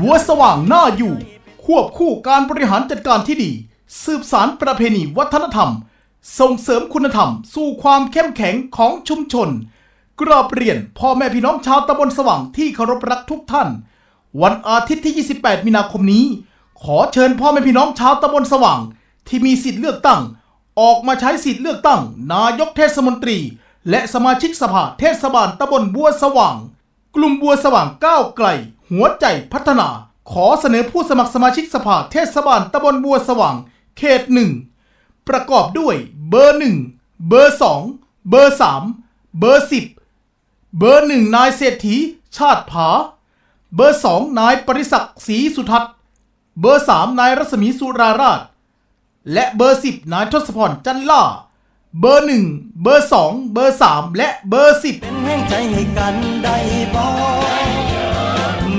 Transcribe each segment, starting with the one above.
บัวสว่างหน้าอยู่ ควบคู่การบริหารจัดการที่ดี สืบสารประเพณีวัฒนธรรม ส่งเสริมคุณธรรม สู่ความเข้มแข็งของชุมชน กราบเรียนพ่อแม่พี่น้องชาวตำบลสว่างที่เคารพรักทุกท่าน วันอาทิตย์ที่ 28 มีนาคมนี้ ขอเชิญพ่อแม่พี่น้องชาวตำบลสว่าง ที่มีสิทธิ์เลือกตั้ง ออกมาใช้สิทธิ์เลือกตั้ง นายกเทศมนตรี และสมาชิกสภาเทศบาลตำบลบัวสว่าง กลุ่มบัวสว่างก้าวไกล หัวใจพัฒนา ขอเสนอผู้สมัครสมาชิกสภาเทศบาลตำบลบัวสว่าง เขตหนึ่งประกอบด้วยเบอร์หนึ่งเบอร์สองเบอร์สามเบอร์สิบเบอร์หนึ่งนายเศรษฐี ชาติผา เบอร์สองนายปริศักดิ์ศรีสุทัศน์ เบอร์สามนายรัศมีสุราราช และเบอร์สิบนายทศพรจันล่า เบอร์หนึ่งเบอร์สองเบอร์สามและเบอร์สิบเป็นแห่งใจให้กันได้บ่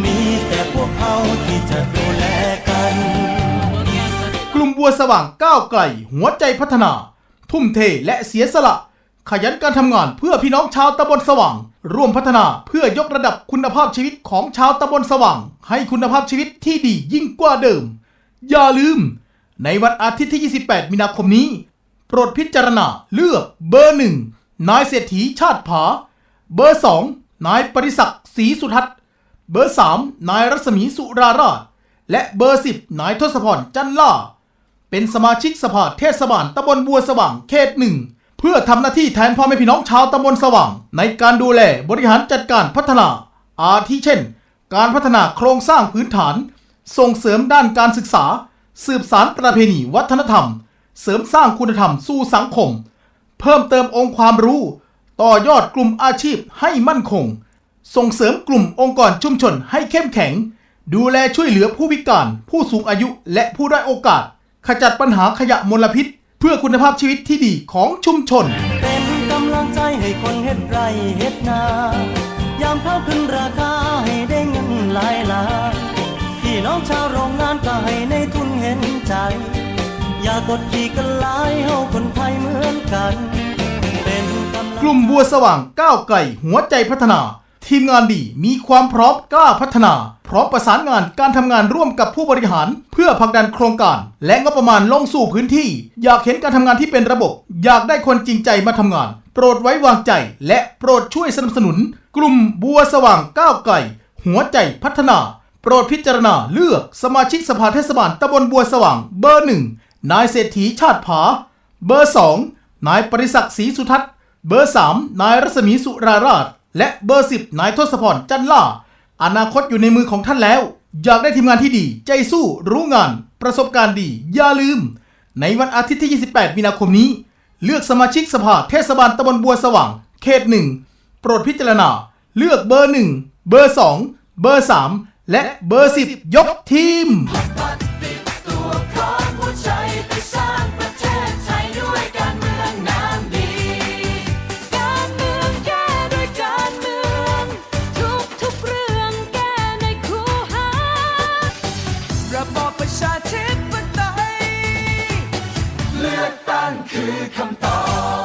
มีแต่พวกเขาที่จะดูแลกัน กลุ่มบัวสว่างก้าวไกล หัวใจพัฒนา ทุ่มเทและเสียสละ ขยันการทำงานเพื่อพี่น้องชาวตำบลสว่าง ร่วมพัฒนาเพื่อยกระดับคุณภาพชีวิตของชาวตำบลสว่าง ให้คุณภาพชีวิตที่ดียิ่งกว่าเดิม อย่าลืม ในวันอาทิตย์ที่ 28 มีนาคมนี้ โปรดพิจารณาเลือกเบอร์หนึ่งนายเศรษฐีชาติผา เบอร์สองนายปริศักดิ์ศรีสุทัศน์เบอร์สามนายรัศมีสุราราชและเบอร์สิบนายทศพรจันล่า เป็นสมาชิกสภาเทศบาลตำบลบัวสว่างเขตหนึ่งเพื่อทำหน้าที่แทนพ่อแม่พี่น้องชาวตำบลสว่าง ในการดูแลบริหารจัดการพัฒนา อาทิเช่น การพัฒนาโครงสร้างพื้นฐาน ส่งเสริมด้านการศึกษา สืบสารประเพณีวัฒนธรรม เสริมสร้างคุณธรรมสู่สังคม เพิ่มเติมองค์ความรู้ ต่อยอดกลุ่มอาชีพให้มั่นคง ส่งเสริมกลุ่มองค์กรชุมชนให้เข้มแข็ง ดูแลช่วยเหลือผู้พิการ ผู้สูงอายุและผู้ด้อยโอกาส ขจัดปัญหาขยะมลพิษ เพื่อคุณภาพชีวิตที่ดีของชุมชน เป็นกำลังใจให้คนเฮ็ดไรเฮ็ดนายามข้าวขึ้นราคาให้ได้เงินหลายล้านพี่น้องชาวโรงงานก็ให้ในทุนเห็นใจากดขี่กันหลายเฮาคนไทยเหมือนกัน เป็นกำลัง กลุ่มบัวสว่างก้าวไกลหัวใจพัฒนา ทีมงานดีมีความพร้อมกล้าพัฒนา พร้อมประสานงานการทำงานร่วมกับผู้บริหาร เพื่อผลักดันโครงการ และงบประมาณลงสู่พื้นที่ อยากเห็นการทำงานที่เป็นระบบ อยากได้คนจริงใจมาทำงาน โปรดไว้วางใจ และโปรดช่วยสนับสนุน กลุ่มบัวสว่างก้าวไกลหัวใจพัฒนา โปรดพิจารณาเลือกสมาชิกสภาเทศบาลตำบลบัวสว่างเบอร์หนึ่ง นายเศรษฐีชาติผา เบอร์สองนายปริศักดิ์ศรีสุทัศน์ เบอร์ 3 นายรัศมีสุราราช และเบอร์ 10 นายทศพรจันล่า อนาคตอยู่ในมือของท่านแล้ว อยากได้ทีมงานที่ดี ใจสู้รู้งาน ประสบการณ์ดี อย่าลืม ในวันอาทิตย์ที่ 28 มีนาคมนี้ เลือกสมาชิกสภาเทศบาลตำบลบัวสว่าง เขตหนึ่งโปรดพิจารณา เลือกเบอร์ 1 เบอร์ 2 เบอร์ 3 และเบอร์ 10 ยกทีมือกตั้งคือคำตอบ